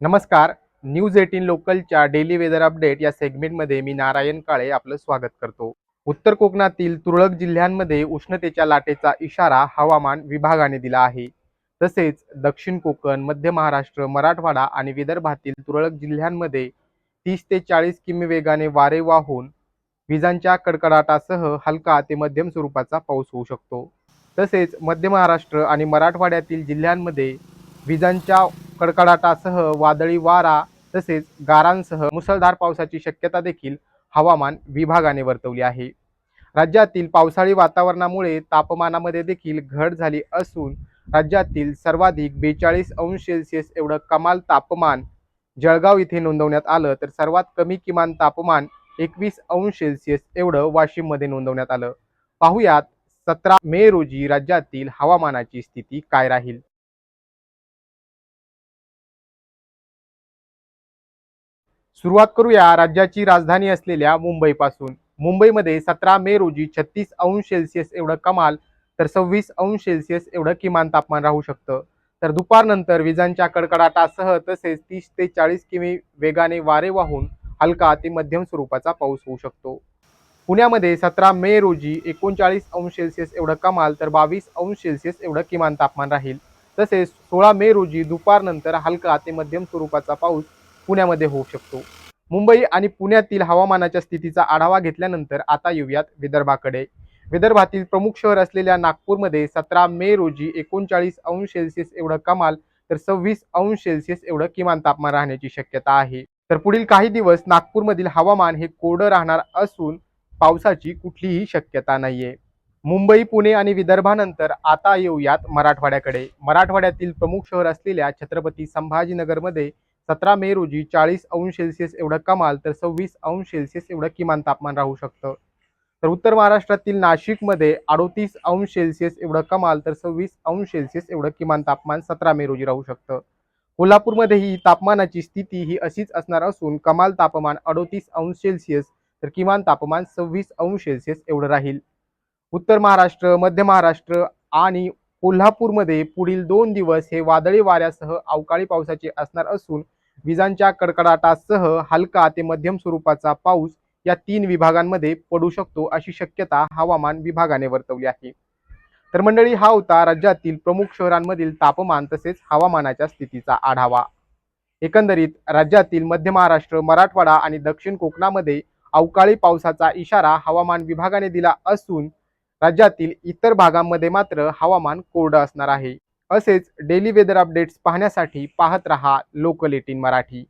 नमस्कार. News eighteen लोकलच्या daily weather update या सेगमेंटमध्ये मी नारायण काळे आपलं स्वागत करतो. उत्तर कोकणातील तुरळक जिल्ह्यांमध्ये उष्णतेच्या लाटेचा इशारा हवामान विभागाने दिला आहे. तसेच दक्षिण कोकण मध्य महाराष्ट्र मराठवाडा आणि विदर्भातील तुरळक जिल्ह्यांमध्ये तीस ते चाळीस किमी वेगाने वारे वाहून विजांच्या कडकडाटासह हलका ते मध्यम स्वरूपाचा पाऊस होऊ शकतो. तसेच मध्य महाराष्ट्र आणि मराठवाड्यातील जिल्ह्यांमध्ये विजांच्या कडकडाटासह वादळी वारा तसेच गारांसह मुसळधार पावसाची शक्यता देखील हवामान विभागाने वर्तवली आहे. राज्यातील पावसाळी वातावरणामुळे तापमानामध्ये देखील घट झाली असून राज्यातील सर्वाधिक बेचाळीस अंश सेल्सिअस एवढं कमाल तापमान जळगाव इथे नोंदवण्यात आलं तर सर्वात कमी किमान तापमान एकवीस अंश सेल्सिअस एवढं वाशिममध्ये नोंदवण्यात आलं. पाहुयात सतरा मे रोजी राज्यातील हवामानाची स्थिती काय राहील? सुरुवात करूया राज्याची राजधानी असलेल्या मुंबईपासून. मुंबईमध्ये सतरा मे रोजी छत्तीस अंश सेल्सिअस एवढं कमाल तर सव्वीस अंश सेल्सिअस एवढं किमान तापमान राहू शकतं. तर दुपारनंतर विजांच्या कडकडाटासह तसेच तीस ते चाळीस किमी वेगाने वारे वाहून हलका ते मध्यम स्वरूपाचा पाऊस होऊ शकतो. पुण्यामध्ये सतरा मे रोजी एकोणचाळीस अंश सेल्सिअस एवढं कमाल तर बावीस अंश सेल्सिअस एवढं किमान तापमान राहील. तसेच सोळा मे रोजी दुपारनंतर हलका ते मध्यम स्वरूपाचा पाऊस पुण्यामध्ये होऊ शकतो. मुंबई आणि पुण्यातील हवामानाच्या स्थितीचा आढावा घेतल्यानंतर आता येऊयात विदर्भाकडे. विदर्भातील प्रमुख शहर असलेल्या नागपूरमध्ये सतरा मे रोजी एकोणचाळीस अंश सेल्सिअस एवढं कमाल तर सव्वीस अंश सेल्सिअस एवढं किमान तापमान राहण्याची शक्यता आहे. तर पुढील काही दिवस नागपूरमधील हवामान हे कोरडं राहणार असून पावसाची कुठलीही शक्यता नाहीये. मुंबई पुणे आणि विदर्भानंतर आता येऊयात मराठवाड्याकडे. मराठवाड्यातील प्रमुख शहर असलेल्या छत्रपती संभाजीनगरमध्ये सतरा मे रोजी चाळीस अंश सेल्सिअस एवढं कमाल तर सव्वीस अंश सेल्सिअस एवढं किमान तापमान राहू शकतं. तर उत्तर महाराष्ट्रातील नाशिकमध्ये अडोतीस अंश सेल्सिअस एवढं कमाल तर सव्वीस अंश सेल्सिअस एवढं किमान तापमान सतरा मे रोजी राहू शकतं. कोल्हापूरमध्येही तापमानाची स्थिती ही अशीच असणार असून कमाल तापमान अडोतीस अंश सेल्सिअस तर किमान तापमान सव्वीस अंश सेल्सिअस एवढं राहील. उत्तर महाराष्ट्र मध्य महाराष्ट्र आणि कोल्हापूरमध्ये पुढील दोन दिवस हे वादळी वाऱ्यासह अवकाळी पावसाचे असणार असून विजांच्या कडकडाटासह हलका ते मध्यम स्वरूपाचा पाऊस या तीन विभागांमध्ये पडू शकतो अशी शक्यता हवामान विभागाने वर्तवली आहे. तर मंडळी हा होता राज्यातील प्रमुख शहरांमधील तापमान तसेच हवामानाच्या स्थितीचा आढावा. एकंदरीत राज्यातील मध्य महाराष्ट्र मराठवाडा आणि दक्षिण कोकणामध्ये अवकाळी पावसाचा इशारा हवामान विभागाने दिला असून राज्यातील इतर भागांमध्ये मात्र हवामान कोरडं असणार आहे. असेच डेली वेदर अपडेट्स पाहण्यासाठी पाहत रहा लोकल एटीन मराठी.